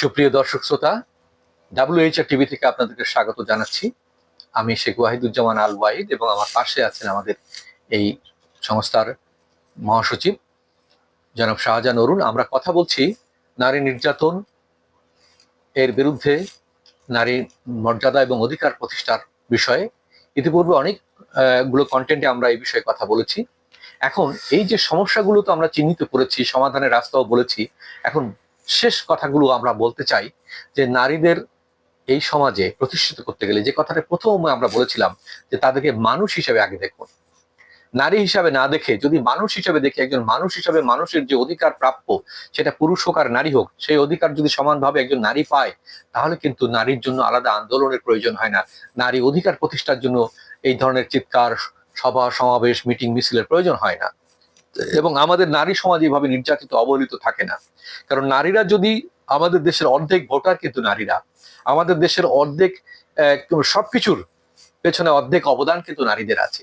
সুপ্রিয় দর্শক শ্রোতা ডাব্লিউএইচআর টিভি থেকে আপনাদেরকে স্বাগত জানাচ্ছি। আমি শেখ ওয়াহিদুজ্জামান আল ওয়াহিদ এবং আমার পাশে আছেন আমাদের এই সংস্থার মহাসচিব জনাব শাহজাহান অরুণ। আমরা কথা বলছি নারী নির্যাতন এর বিরুদ্ধে, নারী মর্যাদা এবং অধিকার প্রতিষ্ঠার বিষয়ে। ইতিপূর্বে অনেকগুলো কন্টেন্টে আমরা এই বিষয়ে কথা বলেছি। এখন এই যে সমস্যাগুলো তো আমরা চিহ্নিত করেছি, সমাধানের রাস্তাও বলেছি, এখন শেষ কথাগুলো আমরা বলতে চাই যে নারীদের এই সমাজে প্রতিষ্ঠিত করতে গেলে যে কথাটা প্রথম আমরা বলেছিলাম যে তাদেরকে মানুষ হিসেবে আগে দেখুন। নারী হিসাবে না দেখে, যদি মানুষ হিসাবে দেখে, একজন মানুষ হিসাবে মানুষের যে অধিকার প্রাপ্য, সেটা পুরুষ হোক আর নারী হোক, সেই অধিকার যদি সমানভাবে একজন নারী পায়, তাহলে কিন্তু নারীর জন্য আলাদা আন্দোলনের প্রয়োজন হয় না। নারী অধিকার প্রতিষ্ঠার জন্য এই ধরনের চিৎকার, সভা, সমাবেশ, মিটিং, মিছিলের প্রয়োজন হয় না। এবং আমাদের নারী সমাজ এইভাবে নির্যাতিত অবহেলিত থাকে না। কারণ নারীরা যদি আমাদের দেশের অর্ধেক ভোটার কিন্তু নারীরা। আমাদের দেশের অর্ধেক সবকিছুর পেছনে অর্ধেক অবদান কিন্তু নারীদের আছে।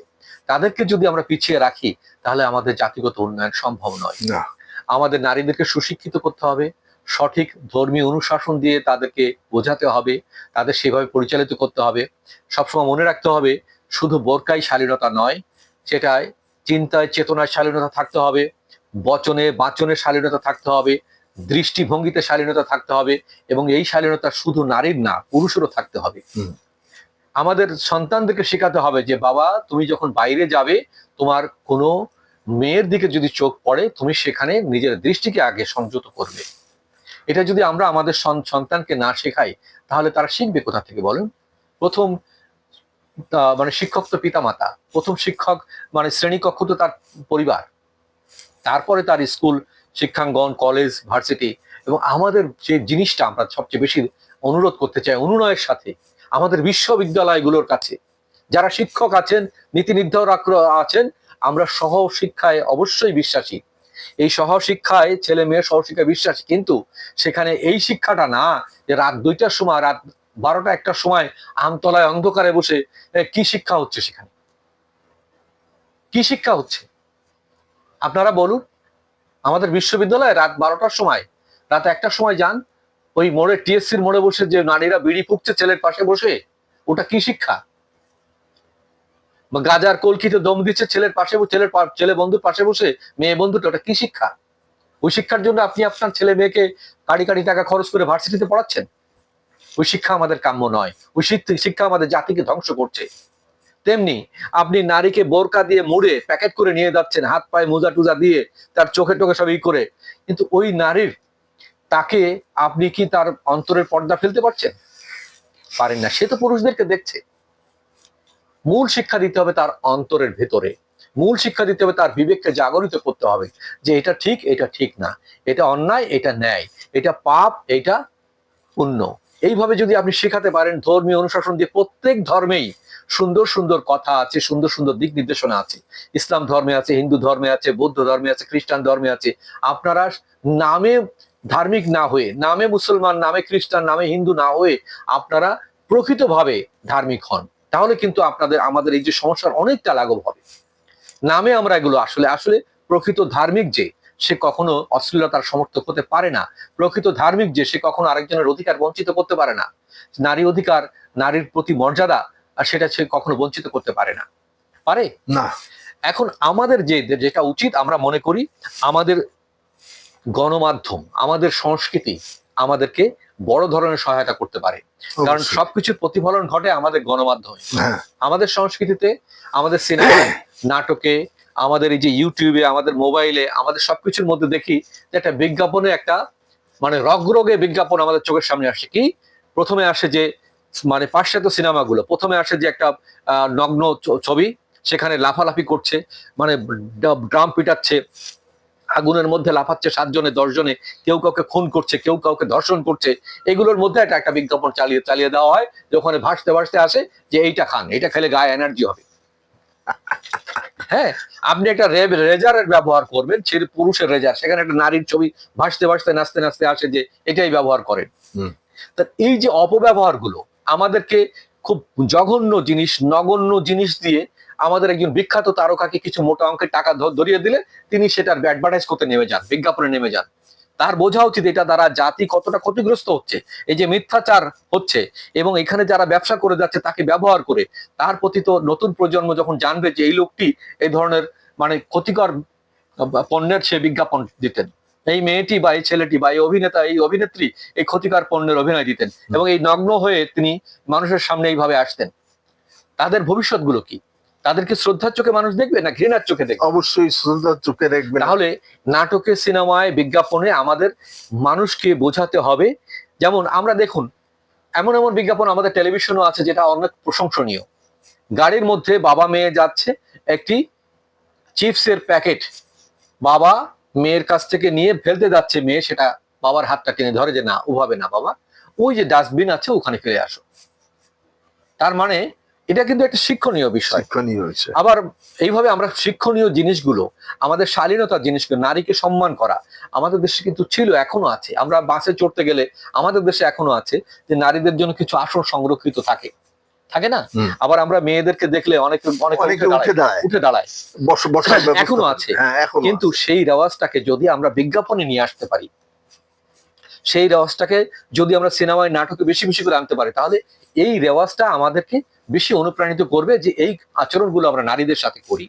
তাদেরকে যদি আমরা পিছিয়ে রাখি তাহলে আমাদের জাতিগত উন্নয়ন সম্ভব নয়। আমাদের নারীদেরকে সুশিক্ষিত করতে হবে সঠিক ধর্মীয় অনুশাসন দিয়ে তাদেরকে বোঝাতে হবে তাদের সেভাবে পরিচালিত করতে হবে। সবসময় মনে রাখতে হবে শুধু বোরকাই শালীনতা নয় সেটায় চিন্তায় চেতনায় শালীনতা থাকতে হবে বচনে বাচনে শালীনতা থাকতে হবে দৃষ্টিভঙ্গিতে শালীনতা থাকতে হবে এবং এই শালীনতা শুধু নারীর না পুরুষেরও থাকতে হবে। আমাদের সন্তানদেরকে শেখাতে হবে যে বাবা তুমি যখন বাইরে যাবে তোমার কোনো মেয়ের দিকে যদি চোখ পড়ে তুমি সেখানে নিজের দৃষ্টিকে আগে সংযত করবে। এটা যদি আমরা আমাদের সন- সন্তানকে না শেখাই তাহলে তারা শিখবে কোথা থেকে বলেন? প্রথম মানে শিক্ষক তো পিতামাতা। প্রথম শিক্ষক মানে শ্রেণীকক্ষ তো তার পরিবার। তারপরে তার স্কুল, শিক্ষাঙ্গন, কলেজ, ভার্সিটি এবং আমাদের যে জিনিসটা আমরা সবচেয়ে বেশি অনুরোধ করতে চাই অনুনয়ের সাথে, আমাদের বিশ্ববিদ্যালয়গুলোর কাছে। যারা শিক্ষক আছেন, নীতি নির্ধারক আছেন, আমরা সহ শিক্ষায় অবশ্যই বিশ্বাসী। এই সহশিক্ষায় ছেলে মেয়ে সহশিক্ষায় বিশ্বাসী, কিন্তু সেখানে এই শিক্ষাটা না যে রাত দুইটার সময়, রাত বারোটা একটা সময় আমতলায় অন্ধকারে বসে কি শিক্ষা হচ্ছে সেখানে? কি শিক্ষা হচ্ছে? আপনারা বলুন। আমাদের বিশ্ববিদ্যালয়ে রাত বারোটার সময়, রাত একটার সময় যান, ওই মোড়ে, টিএসসির মোড়ে বসে যে নারীরা বিড়ি ফুকছে ছেলের পাশে বসে, ওটা কি শিক্ষা? গাজার কলকিতে দম দিচ্ছে ছেলের পাশে ছেলের ছেলে বন্ধুর পাশে বসে, মেয়ে বন্ধুটা ওটা কি শিক্ষা? ওই শিক্ষার জন্য আপনি আপনার ছেলে মেয়েকে কাড়ি কাড়ি টাকা খরচ করে ভার্সিটিতে পড়াচ্ছেন? ওই শিক্ষা আমাদের কাম্য নয়। ওই শিক্ষা- আমাদের জাতিকে ধ্বংস করছে। তেমনি আপনি নারীকে বোরকা দিয়ে মুড়ে প্যাকেট করে নিয়ে যাচ্ছেন, হাত পায়ে মোজা টুজা দিয়ে তার চোখে টোকে সব ই করে। কিন্তু ওই নারীর, তাকে আপনি কি তার অন্তরের পর্দা ফেলতে পারছেন? পারেন না। সে তো পুরুষদেরকে দেখছে। মূল শিক্ষা দিতে হবে তার অন্তরের ভেতরে। মূল শিক্ষা দিতে হবে তার বিবেককে জাগরিত করতে হবে যে এটা ঠিক এটা ঠিক না। এটা অন্যায়, এটা ন্যায়। এটা পাপ, এটা পুণ্য। এইভাবে যদি আপনি শেখাতে পারেন, ধর্মীয় অনুশাসন দিয়ে প্রত্যেক ধর্মেই সুন্দর সুন্দর কথা আছে, সুন্দর সুন্দর দিক নির্দেশনা আছে। ইসলাম ধর্মে আছে, হিন্দু ধর্মে আছে, বৌদ্ধ ধর্মে আছে, খ্রিস্টান ধর্মে আছে। আপনারা নামে ধার্মিক না হয়ে, নামে মুসলমান, নামে খ্রিস্টান, নামে হিন্দু না হয়ে আপনারা প্রকৃতভাবে ধার্মিক হন। তাহলে কিন্তু আপনাদের, আমাদের এই যে সমস্যার অনেকটা লাঘব হবে। নামে আমরা এগুলো আসলে আসলে প্রকৃত ধার্মিক যে সে কখনো অশ্লীলতার সমর্থক হতে পারে না। প্রকৃত ধার্মিক যে সে কখনো আরেকজনের অধিকার বঞ্চিত করতে পারে না। নারী অধিকার নারীর প্রতি মর্যাদা আর সেটা সে কখনো বঞ্চিত করতে পারে না। পারে? না। এখন আমাদের যে যেটা উচিত আমরা মনে করি আমাদের গণমাধ্যম আমাদের সংস্কৃতি আমাদেরকে বড় ধরনের সহায়তা করতে পারে। কারণ। সবকিছুর প্রতিফলন ঘটে আমাদের গণমাধ্যমে। হ্যাঁ। আমাদের সংস্কৃতিতে আমাদের সিনেমা নাটকে আমাদের এই যে ইউটিউবে আমাদের মোবাইলে আমাদের সবকিছুর মধ্যে দেখি যে একটা বিজ্ঞাপনে একটা মানে রগরগে বিজ্ঞাপন আমাদের চোখের সামনে আসে। কি? প্রথমে আসে যে মানে পাশ্চাত্য সিনেমাগুলো। প্রথমে আসে যে একটা নগ্ন ছবি, সেখানে লাফালাফি করছে মানে ড্রাম পিটাচ্ছে, আগুনের মধ্যে লাফাচ্ছে সাতজনে, দশজনে, কেউ কাউকে খুন করছে, কেউ কাউকে ধর্ষণ করছে, এগুলোর মধ্যে একটা একটা বিজ্ঞাপন চালিয়ে চালিয়ে দেওয়া হয়, যে ওখানে ভাসতে ভাসতে আসে যে এইটা খান এটা খেলে গায়ে এনার্জি হবে। হ্যাঁ আপনি একটা রে- রেজারের ব্যবহার করবেন ছেলে পুরুষের রেজার। সেখানে একটা নারীর ছবি ভাসতে ভাসতে নাচতে নাচতে আসে যে এটাই ব্যবহার করেন। হুম। তা এই যে অপব্যবহারগুলো আমাদেরকে খুব জঘন্য জিনিস নগণ্য জিনিস দিয়ে আমাদের একজন বিখ্যাত তারকাকে কিছু মোটা অঙ্কের টাকা ধরিয়ে দিলে তিনি সেটার অ্যাডভার্টাইজ করতে নেমে যান বিজ্ঞাপনে নেমে যান। তার বোঝা উচিত এটা দ্বারা জাতি কতটা ক্ষতিগ্রস্ত হচ্ছে। এই যে মিথ্যাচার হচ্ছে এবং এখানে যারা ব্যবসা করে যাচ্ছে তাকে ব্যবহার করে, তার প্রতি তো নতুন প্রজন্ম যখন জানবে যে এই লোকটি এই ধরনের মানে ক্ষতিকর পণ্যের সে বিজ্ঞাপন দিতেন। এই মেয়েটি বা এই ছেলেটি বা এই অভিনেতা, এই অভিনেত্রী এই ক্ষতিকর পণ্যের অভিনয় দিতেন এবং এই নগ্ন হয়ে তিনি মানুষের সামনে এইভাবে আসতেন। তাদের ভবিষ্যৎগুলো কি? তাদেরকে শ্রদ্ধার চোখে মানুষ দেখবে না ঘৃণার চোখে দেখবে? অবশ্যই শ্রদ্ধার চোখে দেখবে তাহলে নাটকে সিনেমায় বিজ্ঞাপনে আমাদের মানুষকে বোঝাতে হবে। যেমন আমরা দেখুন এমন এমন বিজ্ঞাপন আমাদের টেলিভিশনও আছে যেটা অনেক প্রশংসনীয়। গাড়ির মধ্যে বাবা মেয়ে যাচ্ছে একটি চিপসের প্যাকেট বাবা মেয়ের কাছ থেকে নিয়ে ফেলতে যাচ্ছে মেয়ে সেটা বাবার হাতটা টেনে ধরে যে না ওভাবে না বাবা। ওই যে ডাস্টবিন আছে ওখানে ফেলে আসো। তার মানে এটা কিন্তু একটা শিক্ষণীয় বিষয়। শিক্ষণীয় হয়েছে। আবার এইভাবে আমরা শিক্ষণীয় জিনিসগুলো আমাদের শালীনতার জিনিসগুলো নারীকে সম্মান করা আমাদের দেশে কিন্তু ছিল এখনও আছে। আমরা বাসে চড়তে গেলে আমাদের দেশে এখনও আছে যে নারীদের জন্য কিছু আসন সংরক্ষিত থাকে। থাকে না? আবার আমরা মেয়েদেরকে দেখলে অনেক অনেক উঠে দাঁড়ায়। ব্যবস্থা এখনও আছে। হ্যাঁ এখন কিন্তু সেই রেওয়াজটাকে যদি আমরা বিজ্ঞাপনে নিয়ে আসতে পারি সেই রেওয়াজটাকে যদি আমরা সিনেমায় নাটকে বেশি বেশি করে আনতে পারি তাহলে এই রেওয়াজটা আমাদেরকে বেশি অনুপ্রাণিত করবে যে এই আচরণগুলো আমরা নারীদের সাথে করি।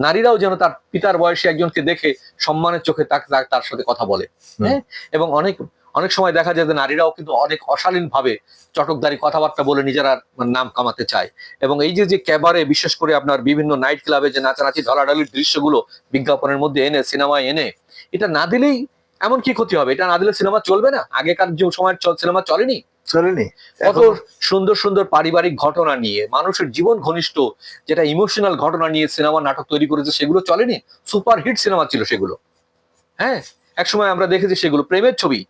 নারীরাও যেন তার পিতার বয়সী একজনকে দেখে সম্মানের চোখে তাকে তার- তার সাথে কথা বলে। হ্যাঁ? এবং অনেক অনেক সময় দেখা যায় যে নারীরাও কিন্তু অনেক অশালীন ভাবে চটকদারি কথাবার্তা বলে নিজেরা নাম কামাতে চায়। এবং এই যে যে ক্যাবারে বিশেষ করে আপনার বিভিন্ন নাইট ক্লাবে যে নাচানাচি ঢলাঢলির দৃশ্যগুলো বিজ্ঞাপনের মধ্যে এনে সিনেমায় এনে এটা না দিলেই এমন কি ক্ষতি হবে? এটা না দিলে সিনেমা চলবে না? আগেকার যে সময় সিনেমা চলেনি? চলেনি। কত সুন্দর সুন্দর পারিবারিক ঘটনা নিয়ে মানুষের জীবন ঘনিষ্ঠ যেটা ইমোশনাল ঘটনা নিয়ে সিনেমা নাটক তৈরি করেছে সেগুলো চলেনি? সুপার হিট সিনেমা ছিল সেগুলো। হ্যাঁ? একসময় আমরা দেখেছি সেগুলো। প্রেমের ছবি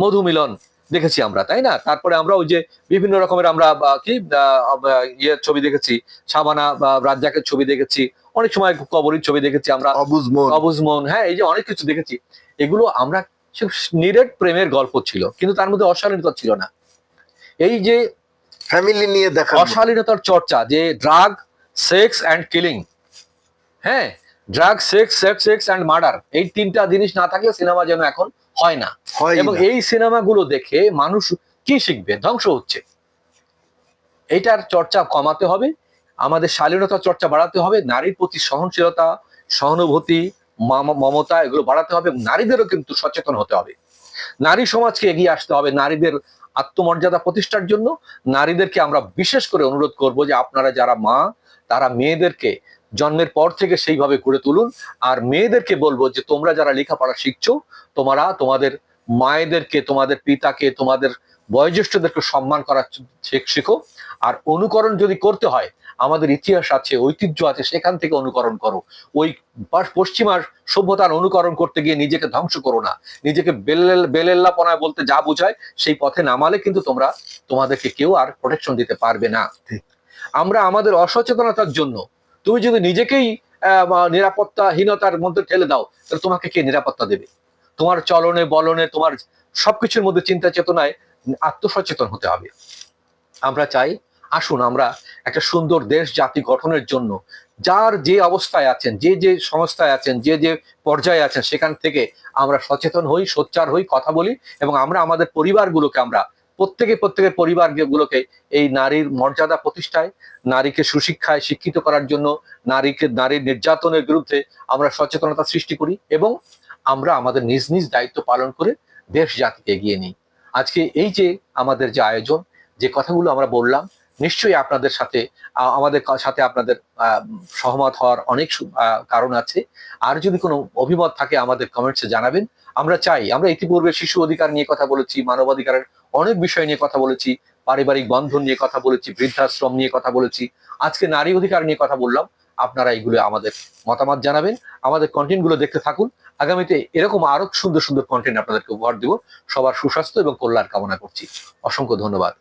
মধু মিলন দেখেছি আমরা তাই না? তারপরে আমরা ওই যে বিভিন্ন রকমের আমরা কি ইয়ের ছবি দেখেছি সাবানা বা রাজ্জাকের ছবি দেখেছি অনেক সময় কবরীর ছবি দেখেছি আমরা। অবুজ মন। অবুজ মন হ্যাঁ এই যে অনেক কিছু দেখেছি। এগুলো আমরা নিরেট প্রেমের গল্প ছিল কিন্তু তার মধ্যে অশালীনতা ছিল না। এই যে ফ্যামিলি নিয়ে দেখা অশালীনতার চর্চা যে ড্রাগ সেক্স অ্যান্ড কিলিং হ্যাঁ drug sex sex sex and murder এই তিনটা জিনিস না থাকলে সিনেমা যেন এখন হয় না। এবং এই সিনেমাগুলো দেখে মানুষ কি শিখবে? ধ্বংস হচ্ছে। এটার চর্চা কমাতে হবে। আমাদের শালীনতার চর্চা বাড়াতে হবে, নারীর প্রতি সহনশীলতা, সহানুভূতি, মাম- মমতা, এগুলো বাড়াতে হবে, নারীদেরও কিন্তু সচেতন হতে হবে। নারী সমাজকে এগিয়ে আসতে হবে, নারীদের আত্মমর্যাদা প্রতিষ্ঠার জন্য। নারীদেরকে আমরা বিশেষ করে অনুরোধ করব যে আপনারা যারা মা, তারা মেয়েদেরকে জন্মের পর থেকে সেইভাবে গড়ে তুলুন। আর মেয়েদেরকে বলব যে তোমরা যারা লেখাপড়া শিখছো, তোমরা তোমাদের মায়েদেরকে তোমাদের পিতাকে তোমাদের বয়োজ্যেষ্ঠদেরকে সম্মান করা শেখো আর অনুকরণ যদি করতে হয় আমাদের ইতিহাস আছে ঐতিহ্য আছে সেখান থেকে অনুকরণ করো। ওই পশ্চিমার সভ্যতার অনুকরণ করতে গিয়ে নিজেকে ধ্বংস করো না। নিজেকে বেলেল্লাপনায় বলতে যা বোঝায় সেই পথে নামালে কিন্তু তোমরা তোমাদেরকে কেউ আর প্রোটেকশন দিতে পারবে না। আমরা আমাদের অসচেতনতার জন্য তুমি যদি নিজেকেই আহ, নিরাপত্তাহীনতার মধ্যে ঠেলে দাও তাহলে তোমাকে কে নিরাপত্তা দেবে? তোমার চলনে, বলনে, তোমার সবকিছুর মধ্যে চিন্তা চেতনায় আত্মসচেতন হতে হবে। আমরা চাই, আসুন আমরা একটা সুন্দর দেশ জাতি গঠনের জন্য, যার যে অবস্থায় আছেন, যে যে সংস্থায় আছেন, যে যে পর্যায়ে আছেন, সেখান থেকে আমরা সচেতন হই, সোচ্চার হই, কথা বলি, এবং আমরা আমাদের পরিবারগুলোকে আমরা, প্রত্যেকে প্রত্যেকের পরিবারগুলোকে এই নারীর মর্যাদা প্রতিষ্ঠায়, নারীকে সুশিক্ষায় শিক্ষিত করার জন্য, নারীকে, নারীর নির্যাতনের বিরুদ্ধে আমরা সচেতনতা সৃষ্টি করি, এবং আমরা আমাদের নিজ নিজ দায়িত্ব পালন করে দেশ জাতিকে এগিয়ে নিই। আজকে এই যে আমাদের যে আয়োজন, যে কথাগুলো আমরা বললাম, নিশ্চয়ই আপনাদের সাথে আমাদের সাথে আপনাদের সহমত হওয়ার অনেক কারণ আছে। আর যদি কোনো অভিমত থাকে আমাদের কমেন্টসে জানাবেন। আমরা চাই, আমরা ইতিপূর্বে শিশু অধিকার নিয়ে কথা বলেছি, মানবাধিকারের অনেক বিষয় নিয়ে কথা বলেছি, পারিবারিক বন্ধন নিয়ে কথা বলেছি, বৃদ্ধাশ্রম নিয়ে কথা বলেছি, আজকে নারী অধিকার নিয়ে কথা বললাম। আপনারা এগুলো আমাদের মতামত জানাবেন, আমাদের কন্টেন্টগুলো দেখতে থাকুন। আগামীতে এরকম আরও সুন্দর সুন্দর কন্টেন্ট আপনাদেরকে উপহার দিব। সবার সুস্বাস্থ্য এবং কল্যাণ কামনা করছি। অসংখ্য ধন্যবাদ।